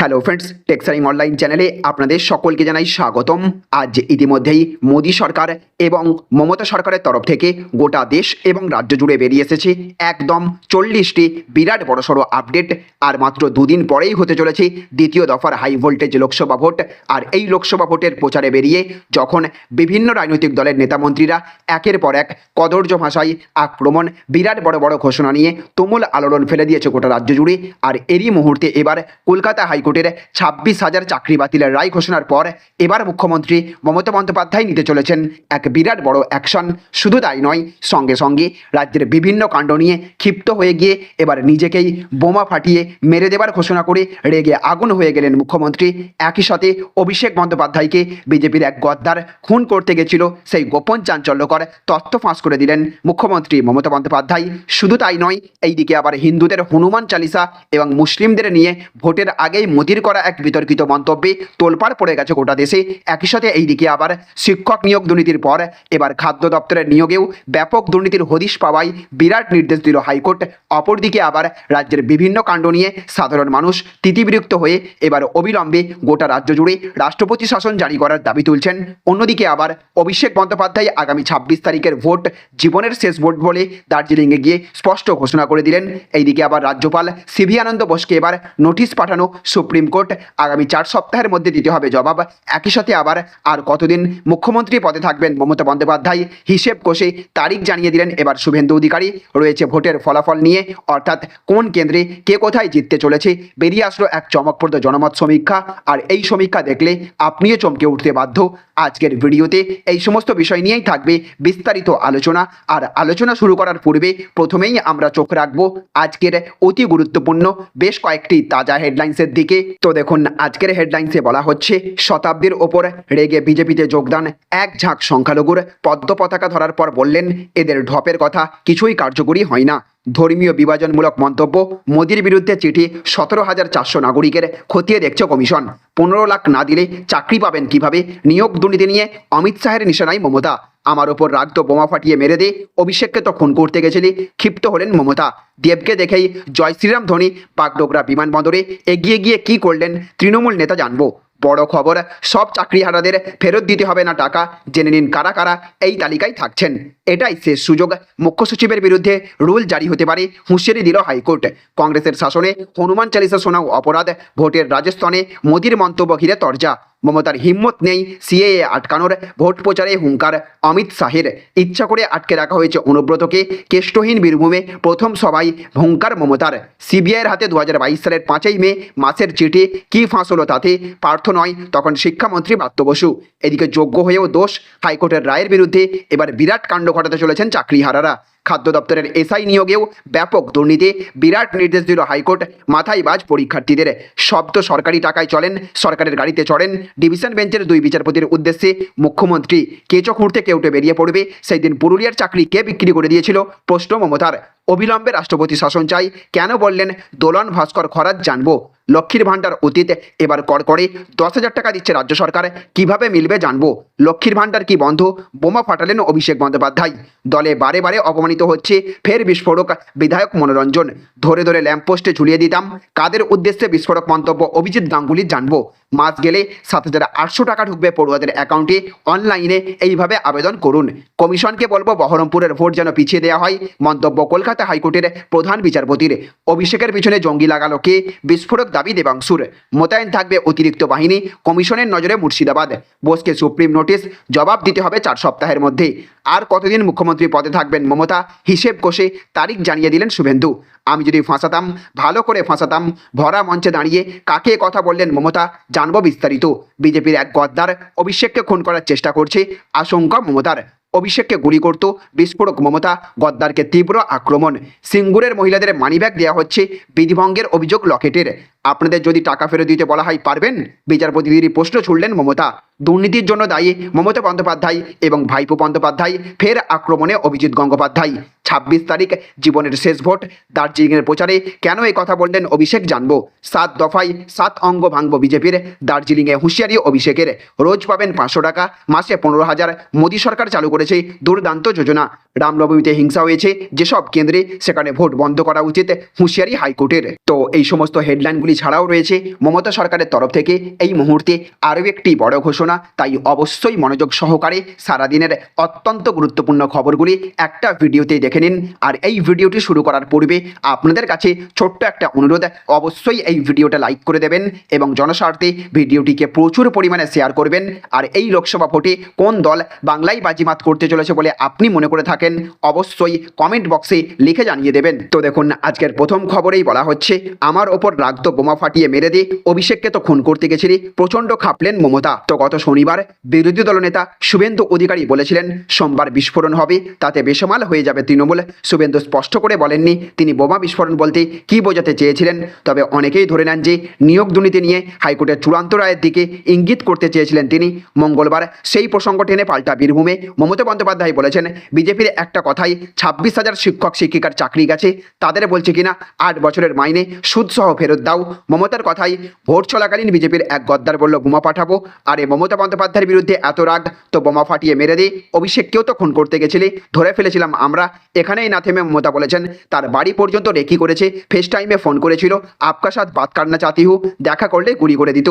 Hello friends টেক্সারিং online চ্যানেলে আপনাদের সকলকে জানাই স্বাগতম। আজ ইতিমধ্যেই মোদী সরকার এবং মমতা সরকারের তরফ থেকে গোটা দেশ এবং রাজ্য জুড়ে বেরিয়ে এসেছে একদম চল্লিশটি বিরাট বড়সড় আপডেট আর মাত্র দুদিন পরেই হতে চলেছে দ্বিতীয় দফার হাই ভোল্টেজ লোকসভা ভোট। আর এই লোকসভা ভোটের প্রচারে বেরিয়ে যখন বিভিন্ন রাজনৈতিক দলের নেতামন্ত্রীরা একের পর এক কদর্য ভাষায় আক্রমণ, বিরাট বড় বড় ঘোষণা নিয়ে তুমুল আলোড়ন ফেলে দিয়েছে গোটা রাজ্য জুড়ে, আর এরই মুহূর্তে এবার কলকাতা হাইকোর্টের ছাব্বিশ হাজার চাকরি বাতিলের রায় ঘোষণার পর এবার মুখ্যমন্ত্রী মমতা বন্দ্যোপাধ্যায় নিতে চলেছেন এক বিরাট বড় অ্যাকশন। শুধু তাই নয়, সঙ্গে সঙ্গে রাজ্যের বিভিন্ন কাণ্ড নিয়ে ক্ষিপ্ত হয়ে গিয়ে এবার নিজেকেই বোমা ফাটিয়ে মেরে দেবার ঘোষণা করে রেগে আগুন হয়ে গেলেন মুখ্যমন্ত্রী। একই সাথে অভিষেক বন্দ্যোপাধ্যায়কে বিজেপির এক গদ্দার খুন করতে গেছিল। সেই গোপন চাঞ্চল্যকর তথ্য ফাঁস করে দিলেন মুখ্যমন্ত্রী মমতা বন্দ্যোপাধ্যায়। শুধু তাই নয়, এইদিকে আবার হিন্দুদের হনুমান চালিসা এবং মুসলিমদের নিয়ে ভোটের আগেই মোদির করা এক বিতর্কিত মন্তব্যে তোলপাড় পড়ে গেছে গোটা দেশে। একই সাথে এইদিকে আবার শিক্ষক নিয়োগ দুর্নীতির পর এবার খাদ্য দপ্তরের নিয়োগেও ব্যাপক দুর্নীতির হদিশ পাওয়ায় বিরাট নির্দেশ দিল হাইকোর্ট। অপরদিকে আবার রাজ্যের বিভিন্ন কাণ্ড নিয়ে সাধারণ মানুষ তিতিবিরক্ত হয়ে এবার অবিলম্বে গোটা রাজ্য জুড়ে রাষ্ট্রপতি শাসন জারি করার দাবি তুলছেন। অন্যদিকে আবার অভিষেক বন্দ্যোপাধ্যায় আগামী ছাব্বিশ তারিখের ভোট জীবনের শেষ ভোট বলে দার্জিলিংয়ে গিয়ে স্পষ্ট ঘোষণা করে দিলেন। এইদিকে আবার রাজ্যপাল সিভি আনন্দ বোসকে এবার নোটিশ পাঠানো সুপ্রিম কোর্ট আগামী চার সপ্তাহের মধ্যে দিতে হবে জবাব। একই সাথে আবার আর কতদিন মুখ্যমন্ত্রী পদে থাকবেন মমতা বন্দ্যোপাধ্যায় হিসেব কষে তারিখ জানিয়ে দিলেন এবার শুভেন্দু অধিকারী। রয়েছে ভোটের ফলাফল নিয়ে, অর্থাৎ কোন কেন্দ্রে কে কোথায় জিততে চলেছে, বেরিয়ে আসলো এক চমকপ্রদ জনমত সমীক্ষা। আর এই সমীক্ষা দেখলে আপনিও চমকে উঠতে বাধ্য। আজকের ভিডিওতে এই সমস্ত বিষয় নিয়েই থাকবে বিস্তারিত আলোচনা। আর আলোচনা শুরু করার পূর্বে প্রথমেই আমরা চোখ রাখব আজকের অতি গুরুত্বপূর্ণ, বেশ কয়েকটি তাজা হেডলাইন্সের দিকে। তো দেখুন, আজকের হেডলাইন্সে বলা হচ্ছে, শতাব্দীর ওপর রেগে বিজেপিতে যোগদান, এক ঝাঁক সংখ্যালঘুর পদ্ম পতাকা ধরার পর বললেন, এদের ঢপের কথা কিছুই কার্যকরী হয় না। ধর্মীয় বিভাজনমূলক মন্তব্য, মোদির বিরুদ্ধে চিঠি, সতেরো হাজার চারশো নাগরিকের খতিয়ে দেখছে কমিশন। পনেরো লাখ না দিলে চাকরি পাবেন কীভাবে? নিয়োগ দুর্নীতি নিয়ে অমিত শাহের নিশানায় মমতা। আমার ওপর রাগ তো বোমা ফাটিয়ে মেরে দে। অভিষেককে তো খুন করতে গেছিলি। ক্ষিপ্ত হলেন মমতা। দেবকে দেখেই জয় শ্রীরাম ধোনি পাকডোগরা বিমানবন্দরে এগিয়ে গিয়ে কি করলেন তৃণমূল নেতা জানব। বড় খবর, সব চাকরিহারাদের ফেরত দিতে হবে না টাকা। জেনে নিন কারা কারা এই তালিকায় থাকছেন। এটাই শেষ সুযোগ। মুখ্য সচিবের বিরুদ্ধে রুল জারি হতে পারে, হুঁশিয়ারি দিল হাইকোর্ট। কংগ্রেসের শাসনে হনুমান চালিসা শোনাও অপরাধ। ভোটের রাজস্থানে মোদির মন্তব্য ঘিরে তরজা। মমতার হিম্মত নেই সিএএ আটকানোর। ভোট প্রচারে হুঙ্কার, অমিত শাহের। ইচ্ছা করে আটকে রাখা হয়েছে অনুব্রতকে। কেষ্টহীন বীরভূমে প্রথম সভায় হুঙ্কার মমতার। সিবিআইয়ের হাতে দু হাজার বাইশ সালের পাঁচই মে মাসের চিঠি। কি ফাঁস হলো তাতে? পার্থ নয়, তখন শিক্ষামন্ত্রী ব্রাত্য বসু। এদিকে যোগ্য হয়েও দোষ, হাইকোর্টের রায়ের বিরুদ্ধে এবার বিরাট কাণ্ড ঘটাতে চলেছেন চাকরিহারারা। খাদ্য দপ্তরের এসআই নিয়োগেও ব্যাপক দুর্নীতি, বিরাট নির্দেশ দিল হাইকোর্ট মাথায় বাজ পরীক্ষার্থীদের। সব তো সরকারি টাকায় চলেন, সরকারের গাড়িতে চড়েন, ডিভিশন বেঞ্চের দুই বিচারপতির উদ্দেশ্যে মুখ্যমন্ত্রী। কেচো খুঁড়তে কেউটে বেরিয়ে পড়বে, সেই দিন পুরুলিয়ার চাকরি কে বিক্রি করে দিয়েছিল? প্রশ্ন মমতার। অবিলম্বে রাষ্ট্রপতি শাসন চাই। কেন বললেন, দোলন ভাস্কর খরাজ জানব। লক্ষ্মীর ভাণ্ডার অতীত এবার করে দশ হাজার টাকা দিচ্ছে রাজ্য সরকার, কীভাবে মিলবে জানব। লক্ষ্মীর ভাণ্ডার কি বন্ধ? বোমা ফাটালেন অভিষেক বন্দ্যোপাধ্যায়। দলে বারে বারে অপমানিত হচ্ছে, ফের বিস্ফোরক বিধায়ক মনোরঞ্জন। ধরে ধরে ল্যাম্পপোস্টে ঝুলিয়ে দিতাম, কাদের উদ্দেশ্যে বিস্ফোরক মন্তব্য? অভিজিৎ গাঙ্গুলি জানব। মাস গেলে সাত হাজার আটশো টাকা ঢুকবে পড়ুয়াদের অ্যাকাউন্টে। অনলাইনে এইভাবে আবেদন করুন। কমিশনকে বলব, বহরমপুরের ভোট যেন পিছিয়ে দেওয়া হয়। মন্তব্য কলকাতা হাইকোর্টের প্রধান বিচারপতির অভিষেকের পিছনে জঙ্গি লাগালো কে? বিস্ফোরক দাবি দেবাংশুর। মোতায়েন থাকবে অতিরিক্ত বাহিনী। কমিশনের নজরে মুর্শিদাবাদ। বোসকে supreme notice. জবাব দিতে হবে চার সপ্তাহের মধ্যে। আর কতদিন মুখ্যমন্ত্রী পদে থাকবেন মমতা? হিসেব কষে তারিখ জানিয়ে দিলেন শুভেন্দু। আমি যদি ফাঁসাতাম, ভালো করে ফাঁসাতাম, ভরা মঞ্চে দাঁড়িয়ে কাকে কথা বললেন মমতা? জানব বিস্তারিত। বিজেপির এক গদ্দার অভিষেককে খুন করার চেষ্টা করছে আশঙ্কা মমতার। অভিষেককে গুলি করত। বিস্ফোরক মমতা গদ্দারকে তীব্র আক্রমণ। সিঙ্গুরের মহিলাদের মানিব্যাগ দেওয়া হচ্ছে বিধিভঙ্গের অভিযোগ লকেটের। আপনাদের যদি টাকা ফেরত দিতে বলা হয়, পারবেন? বিচারপতিদেরই প্রশ্ন ছুড়লেন মমতা। দুর্নীতির জন্য দায়ী মমতা বন্দ্যোপাধ্যায় এবং ভাইপো বন্দ্যোপাধ্যায় ফের আক্রমণে অভিজিৎ গঙ্গোপাধ্যায়। ছাব্বিশ তারিখ জীবনের শেষ ভোট। দার্জিলিংয়ের প্রচারে কেন এই কথা বললেন অভিষেক জানব। সাত দফায় সাত অঙ্গ ভাঙব বিজেপির। দার্জিলিংয়ে হুঁশিয়ারি অভিষেকের। রোজ পাবেন পাঁচশো টাকা, মাসে পনেরো হাজার। মোদী সরকার চালু করেছে দুর্দান্ত যোজনা। রামনবমীতে হিংসা হয়েছে, যেসব কেন্দ্রে সেখানে ভোট বন্ধ করা উচিত হুঁশিয়ারি হাইকোর্টের। তো এই সমস্ত হেডলাইনগুলি ছাড়াও রয়েছে মমতা সরকারের তরফ থেকে এই মুহূর্তে আরও একটি বড় ঘোষণা। তাই অবশ্যই মনোযোগ সহকারে সারাদিনের অত্যন্ত গুরুত্বপূর্ণ খবরগুলি একটা ভিডিওতে দেখে নিন। আর এই ভিডিওটি শুরু করার পূর্বে আপনাদের কাছে ছোট্ট একটা অনুরোধ, অবশ্যই এই ভিডিওটা লাইক করে দেবেন এবং জনস্বার্থে ভিডিওটিকে প্রচুর পরিমাণে শেয়ার করবেন। আর এই লোকসভা ভোটে কোন দল বাংলায় বাজিমাত করতে চলেছে বলে আপনি মনে করে থাকেন, অবশ্যই কমেন্ট বক্সে লিখে জানিয়ে দেবেন। তো দেখুন, আজকের প্রথম খবরেই বলা হচ্ছে, আমার ওপর রাগত বোমা ফাটিয়ে মেরে দিয়ে অভিষেককে তো খুন করতে গেছিলি, প্রচণ্ড খাপলেন মমতা। তো গত শনিবার বিরোধী দলনেতা শুভেন্দু অধিকারী বলেছিলেন, সোমবার বিস্ফোরণ হবে, তাতে বেসামাল হয়ে যাবে তৃণমূল। শুভেন্দু স্পষ্ট করে বলেননি, তিনি বোমা বিস্ফোরণ বলতে কি বোঝাতে চেয়েছিলেন, তবে অনেকেই ধরে নেন যে, নিয়োগ দুর্নীতি নিয়ে হাইকোর্টের চূড়ান্ত রায়ের দিকে ইঙ্গিত করতে চেয়েছিলেন তিনি। মঙ্গলবার সেই প্রসঙ্গ টেনে পাল্টা বীরভূমে মমতা বন্দ্যোপাধ্যায় বলেছেন, বিজেপির একটা কথাই, ছাব্বিশ হাজার শিক্ষক, শিক্ষিকার চাকরি গেছে, তাদের বলছে কিনা, আট বছরের মাইনে সুদসহ ফেরত দাও। মমতার কথাই, ভোট চলাকালীন বিজেপির এক গদ্দার বলল, বোমা পাঠাবো। আরে মমতা বন্দ্যোপাধ্যায়ের বিরুদ্ধে এত রাগ, তো বোমা ফাটিয়ে মেরে দে। অভিষেককেও তো খুন করতে গেছিলে, ধরে ফেলেছিলাম আমরা। এখানেই না থেমে মমতা বলেছেন, তার বাড়ি পর্যন্ত রেকি করেছে ফেস টাইমে ফোন করেছিল, আপকা সাথ বাত কাটনা চাতি হু, দেখা করলে গুলি করে দিত।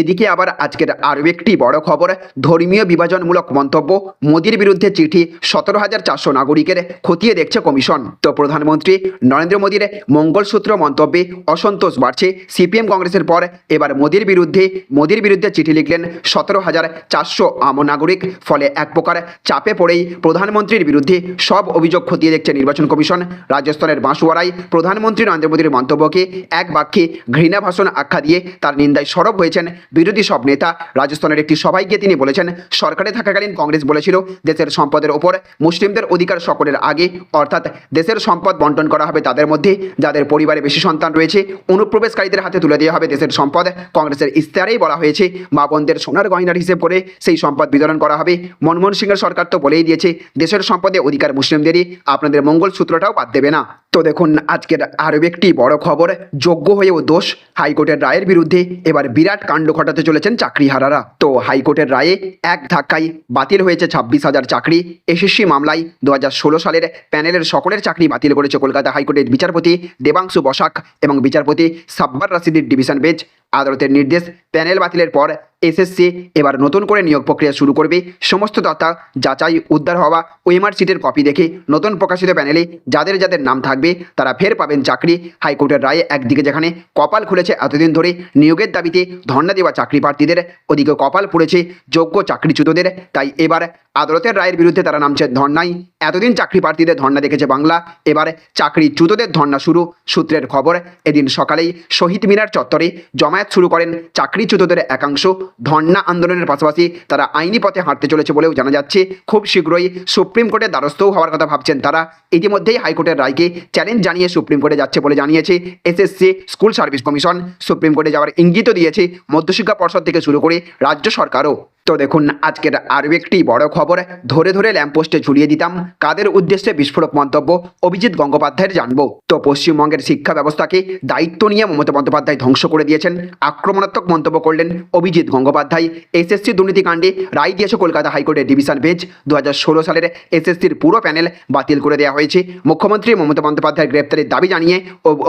এদিকে আবার আজকের আরও একটি বড় খবর, ধর্মীয় বিভাজনমূলক মন্তব্য, মোদির বিরুদ্ধে চিঠি, সতেরো হাজার চারশো নাগরিকের খতিয়ে দেখছে কমিশন। তো প্রধানমন্ত্রী নরেন্দ্র মোদীর মঙ্গলসূত্র মন্তব্যে অসন্তোষ বাড়ছে। সিপিএম কংগ্রেসের পর এবার মোদির বিরুদ্ধে মোদির বিরুদ্ধে চিঠি লিখলেন সতেরো হাজার চারশো আম নাগরিক। ফলে এক প্রকার চাপে পড়েই প্রধানমন্ত্রীর বিরুদ্ধে সব অভিযোগ খতিয়ে দেখছে নির্বাচন কমিশন। রাজস্থানের বাঁশুয়ারায় প্রধানমন্ত্রী নরেন্দ্র মোদীর মন্তব্যকে এক বাক্যে ঘৃণা ভাষণ আখ্যা দিয়ে তার নিন্দায় সরব হয়েছেন বিরোধী সব নেতা রাজস্থানের একটি সভায় গিয়ে তিনি বলেছেন, সরকারে থাকাকালীন কংগ্রেস বলেছিল, দেশের সম্পদের ওপর মুসলিমদের অধিকার সকলের আগে, অর্থাৎ দেশের সম্পদ বন্টন করা হবে তাদের মধ্যে, যাদের পরিবারে বেশি সন্তান রয়েছে, অনুপ্রবেশকারীদের হাতে তুলে দেওয়া হবে দেশের সম্পদ। কংগ্রেসের ইস্তারেই বলা হয়েছে, মা বোনদের সোনার গয়নার হিসেব করে সেই সম্পদ বিতরণ করা হবে। মনমোহন সিংয়ের সরকার তো বলেই দিয়েছে, দেশের সম্পদে অধিকার মুসলিমদেরই, আপনাদের মঙ্গল সূত্রটাও বাদ দেবে না। তো দেখুন, আজকের আরও একটি বড় খবর, যোগ্য হয়েও দোষ, হাইকোর্টের রায়ের বিরুদ্ধে এবার বিরাট কাণ্ড ঘটাতে চলেছেন চাকরিহারারা। তো হাইকোর্টের রায়ে এক ধাক্কায় বাতিল হয়েছে ছাব্বিশ হাজার চাকরি। এসএসসি মামলায় দু হাজার ষোলো সালের প্যানেলের সকলের চাকরি বাতিল করেছে কলকাতা হাইকোর্টের বিচারপতি দেবাংশু বসাক এবং বিচারপতি সাব্বার রাশিদির ডিভিশন বেঞ্চ। আদালতের নির্দেশ, প্যানেল বাতিলের পর এসএসসি এবার নতুন করে নিয়োগ প্রক্রিয়া শুরু করবে। সমস্ত দাতা যাচাই উদ্ধার হওয়া ওএমআর সিটের কপি দেখে নতুন প্রকাশিত প্যানেলে যাদের যাদের নাম থাকবে, তারা ফের পাবেন চাকরি। হাইকোর্টের রায়ে একদিকে যেখানে কপাল খুলেছে এতদিন ধরে নিয়োগের দাবিতে ধর্ণা দেওয়া চাকরি প্রার্থীদের ওদিকে কপাল পড়েছে যোগ্য চাকরিচ্যুতদের। তাই এবার আদালতের রায়ের বিরুদ্ধে তারা নামছে ধর্নায় এতদিন চাকরি প্রার্থীদের ধর্ণা দেখেছে বাংলা, এবার চাকরিচ্যুতদের ধর্ণা শুরু। সূত্রের খবর, এদিন সকালেই শহীদ মিনার চত্বরে জমায়েত শুরু করেন চাকরিচ্যুতদের একাংশ। ধর্ণা আন্দোলনের পাশাপাশি তারা আইনি পথে হাঁটতে চলেছে বলেও জানা যাচ্ছে। খুব শীঘ্রই সুপ্রিম কোর্টের দ্বারস্থও হওয়ার কথা ভাবছেন তারা। ইতিমধ্যেই হাইকোর্টের রায়কে চ্যালেঞ্জ জানিয়ে সুপ্রিম কোর্টে যাচ্ছে বলে জানিয়েছে SSC school service commission. Supreme কোর্টে যাওয়ার ইঙ্গিতও দিয়েছে মধ্যশিক্ষা পর্ষদ থেকে শুরু করে রাজ্য সরকারও। তো দেখুন, আজকের আরও একটি বড় খবর। ধরে ধরে ল্যাম্পোস্টে ঝুলিয়ে দিতাম। কাদের উদ্দেশ্যে বিস্ফোরক মন্তব্য? অভিজিৎ গঙ্গোপাধ্যায়ের জানব। তো পশ্চিমবঙ্গের শিক্ষা ব্যবস্থাকে দায়িত্ব নিয়ে মমতা বন্দ্যোপাধ্যায় ধ্বংস করে দিয়েছেন। আক্রমণাত্মক মন্তব্য করলেন অভিজিৎ গঙ্গোপাধ্যায়। এসএসসি দুর্নীতিকাণ্ডে রায় দিয়েছে কলকাতা হাইকোর্টের ডিভিশন বেঞ্চ। দু হাজার ষোলো সালের এসএসসির পুরো প্যানেল বাতিল করে দেওয়া হয়েছে। মুখ্যমন্ত্রী মমতা বন্দ্যোপাধ্যায়ের গ্রেপ্তারের দাবি জানিয়ে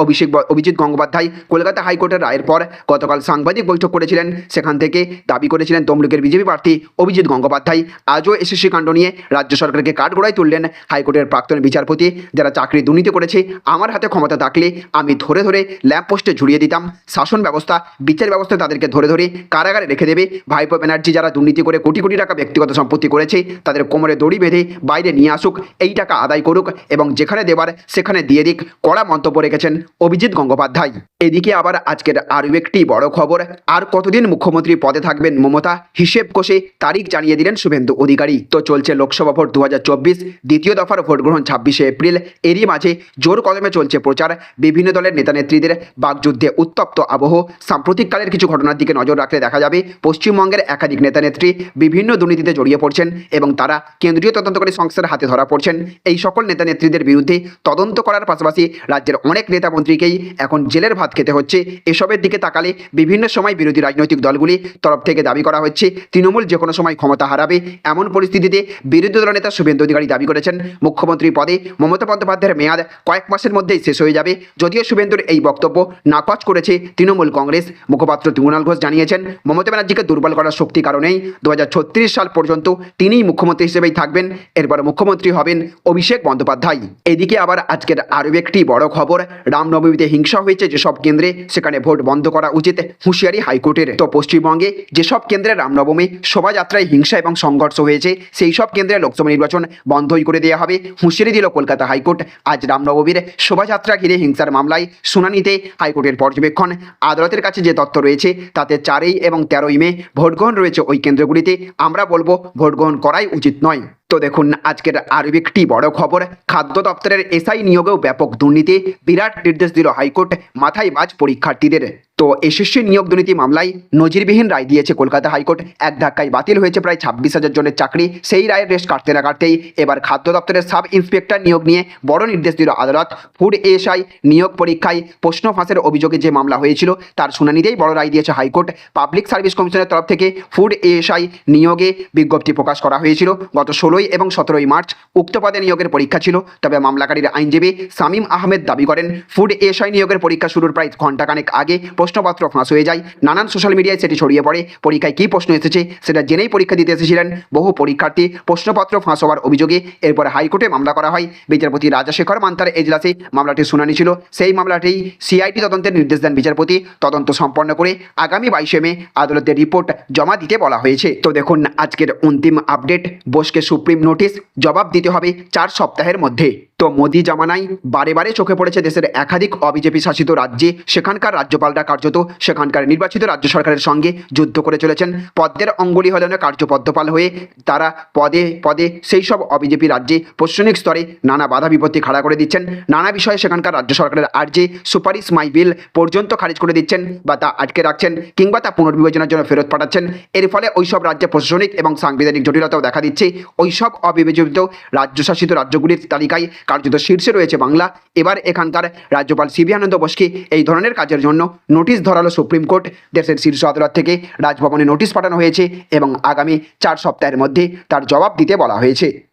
অভিষেক অভিজিৎ গঙ্গোপাধ্যায় কলকাতা হাইকোর্টের রায়ের পর গতকাল সাংবাদিক বৈঠক করেছিলেন। সেখান থেকে দাবি করেছিলেন তমলুকের বিজেপি প্রার্থী অভিজিৎ গঙ্গোপাধ্যায়। আজও এসএসসি কাণ্ড নিয়ে রাজ্য সরকারকে কাঠগড়ায় তুললেন হাইকোর্টের প্রাক্তন বিচারপতি। যারা চাকরি দুর্নীতি করেছে, আমার হাতে ক্ষমতা থাকলে আমি ধরে ধরে ল্যাম্প পোস্টে ঝুলিয়ে দিতাম। শাসন ব্যবস্থা, বিচার ব্যবস্থা তাদেরকে ধরে ধরে কারাগারে রেখে দেবে। ভাইপো ব্যানার্জি যারা দুর্নীতি করে কোটি কোটি টাকা ব্যক্তিগত সম্পত্তি করেছে, তাদের কোমরে দড়ি বেঁধে বাইরে নিয়ে আসুক, এই টাকা আদায় করুক এবং যেখানে দেবার সেখানে দিয়ে দিক, কড়া মন্তব্য রেখেছেন অভিজিৎ গঙ্গোপাধ্যায়। এদিকে আবার আজকের আরও একটি বড় খবর, আর কতদিন মুখ্যমন্ত্রী পদে থাকবেন মমতা? হিসেব কোষে তারিখ জানিয়ে দিলেন শুভেন্দু অধিকারী। তো চলছে লোকসভা ভোট দু হাজার চব্বিশ, দ্বিতীয় দফার ভোট গ্রহণ ছাব্বিশে এপ্রিল। এরই মাঝে জোর কদমে চলছে প্রচার। বিভিন্ন দলের নেতানেত্রীদের বাগযুদ্ধে উত্তপ্ত আবহ। সাম্প্রতিককালের কিছু ঘটনার দিকে নজর রাখলে দেখা যাবে, পশ্চিমবঙ্গের একাধিক নেতানেত্রী বিভিন্ন দুর্নীতিতে জড়িয়ে পড়ছেন এবং তারা কেন্দ্রীয় তদন্তকারী সংস্থার হাতে ধরা পড়ছেন। এই সকল নেতানেত্রীদের বিরুদ্ধে তদন্ত করার পাশাপাশি রাজ্যের অনেক নেতা মন্ত্রীকেই এখন জেলের ভাত খেতে হচ্ছে। এসবের দিকে তাকালে বিভিন্ন সময় বিরোধী রাজনৈতিক দলগুলি তরফ থেকে দাবি করা হচ্ছে তৃণমূল যে কোনো সময় ক্ষমতা হারাবে এমন পরিস্থিতিতে বিরোধী দলনেতা শুভেন্দু অধিকারী দাবি করেছেন। মুখ্যমন্ত্রী পদে মমতা বন্দ্যোপাধ্যায়ের মেয়াদ কয়েক মাসের মধ্যেই শেষ হয়ে যাবে। যদিও শুভেন্দুর এই বক্তব্য নাকচ করেছে তৃণমূল কংগ্রেস, মুখপাত্র তৃণমূল ঘোষ জানিয়েছেন, মমতা ব্যানার্জিকে দুর্বল করার শক্তি কারণেই দু হাজার ছত্রিশ সাল পর্যন্ত তিনিই মুখ্যমন্ত্রী হিসেবেই থাকবেন। এরপর মুখ্যমন্ত্রী হবেন অভিষেক বন্দ্যোপাধ্যায়। এদিকে আবার আজকের আরও একটি বড় খবর, রামনবমীতে হিংসা হয়েছে যেসব কেন্দ্রে সেখানে ভোট বন্ধ করা উচিত, হুঁশিয়ারি হাইকোর্টের। তো পশ্চিমবঙ্গে যেসব কেন্দ্রে রামনবমী শোভাযাত্রায় হিংসা এবং সংঘর্ষ হয়েছে। সেই সব কেন্দ্রে লোকসভা নির্বাচন বন্ধই করে দেওয়া হবে। হুঁশিয়ারি দিল কলকাতা হাইকোর্ট। আজ রামনবমীর শোভাযাত্রা ঘিরে হিংসার মামলায় শুনানিতে হাইকোর্টের পর্যবেক্ষণ। আদালতের কাছে যে তথ্য রয়েছে, তাতে চারই এবং তেরোই মে ভোটগ্রহণ রয়েছে ওই কেন্দ্রগুলিতে। আমরা বলব, ভোটগ্রহণ করাই উচিত নয়। তো দেখুন, আজকের আরও একটি বড় খবর। খাদ্য দপ্তরের এসআই নিয়োগেও ব্যাপক দুর্নীতি। বিরাট নির্দেশ দিল হাইকোর্ট মাথায় বাজ পরীক্ষার্থীদের। তো এসএসসি নিয়োগ দুর্নীতি মামলায় নজিরবিহীন রায় দিয়েছে কলকাতা হাইকোর্ট। এক ধাক্কায় বাতিল হয়েছে প্রায় ছাব্বিশ হাজার জনের চাকরি। সেই রায়ের রেশ কাটতে না কাটতেই এবার খাদ্য দপ্তরের সাব ইন্সপেক্টর নিয়োগ নিয়ে বড় নির্দেশ দিল আদালত। ফুড এসআই নিয়োগ পরীক্ষায় প্রশ্ন ফাঁসের অভিযোগে যে মামলা হয়েছিল, তার শুনানিতেই বড় রায় দিয়েছে হাইকোর্ট। পাবলিক সার্ভিস কমিশনের তরফ থেকে ফুড এএসআই নিয়োগে বিজ্ঞপ্তি প্রকাশ করা হয়েছিল। গত ষোলোই এবং সতেরোই মার্চ উক্ত পদে নিয়োগের পরীক্ষা ছিল। তবে মামলাকারীর আইনজীবী সামিম আহমেদ দাবি করেন, ফুড এসআই নিয়োগের পরীক্ষা শুরুর প্রায় ঘণ্টাখানেক আগে প্রশ্নপত্র ফাঁস হয়ে যায়। নানান সোশ্যাল মিডিয়ায় সেটি ছড়িয়ে পড়ে। পরীক্ষায় কী প্রশ্ন এসেছে সেটা জেনেই পরীক্ষা দিতে এসেছিলেন। বহু পরীক্ষার্থী প্রশ্নপত্র ফাঁস হওয়ার অভিযোগে এরপর হাইকোর্টে মামলা করা হয়। বিচারপতি রাজাশেখর মান্তার এজলাসে মামলাটির শুনানি ছিল। সেই মামলাটি সিআইটি তদন্তের নির্দেশ দেন বিচারপতি। তদন্ত সম্পন্ন করে আগামী বাইশে মে আদালতের রিপোর্ট জমা দিতে বলা হয়েছে। তো দেখুন আজকের অন্তিম আপডেট। বোসকে সুপ্রিম নোটিশ জবাব দিতে হবে চার সপ্তাহের মধ্যে। তো মোদি জামানায় বারে বারে চোখে পড়েছে দেশের একাধিক অবিজেপি শাসিত রাজ্যে। সেখানকার রাজ্যপালরা কার্যত সেখানকার নির্বাচিত রাজ্য সরকারের সঙ্গে যুদ্ধ করে চলেছেন। পদ্মের অঙ্গুলি হলেন কার্যপদ্মপাল হয়ে তারা পদে পদে সেই সব অবিজেপি রাজ্যে প্রশাসনিক স্তরে নানা বাধা বিপত্তি খাড়া করে দিচ্ছেন। নানা বিষয়ে সেখানকার রাজ্য সরকারের আর্যে সুপারিশ মাই বিল পর্যন্ত খারিজ করে দিচ্ছেন বা তা আটকে রাখছেন কিংবা তা পুনর্বিবেচনার জন্য ফেরত পাঠাচ্ছেন। এর ফলে ওই সব রাজ্যে প্রশাসনিক এবং সাংবিধানিক জটিলতাও দেখা দিচ্ছে। ওই সব অবিবেচিত রাজ্যশাসিত রাজ্যগুলির তালিকায় কার্যত শীর্ষে রয়েছে বাংলা। এবার এখানকার রাজ্যপাল সিবি আনন্দ বোসকে এই ধরনের কাজের জন্য নোটিশ ধরালো সুপ্রিম কোর্ট, দেশের শীর্ষ আদালত থেকে রাজভবনে নোটিশ পাঠানো হয়েছে এবং আগামী চার সপ্তাহের মধ্যে তার জবাব দিতে বলা হয়েছে।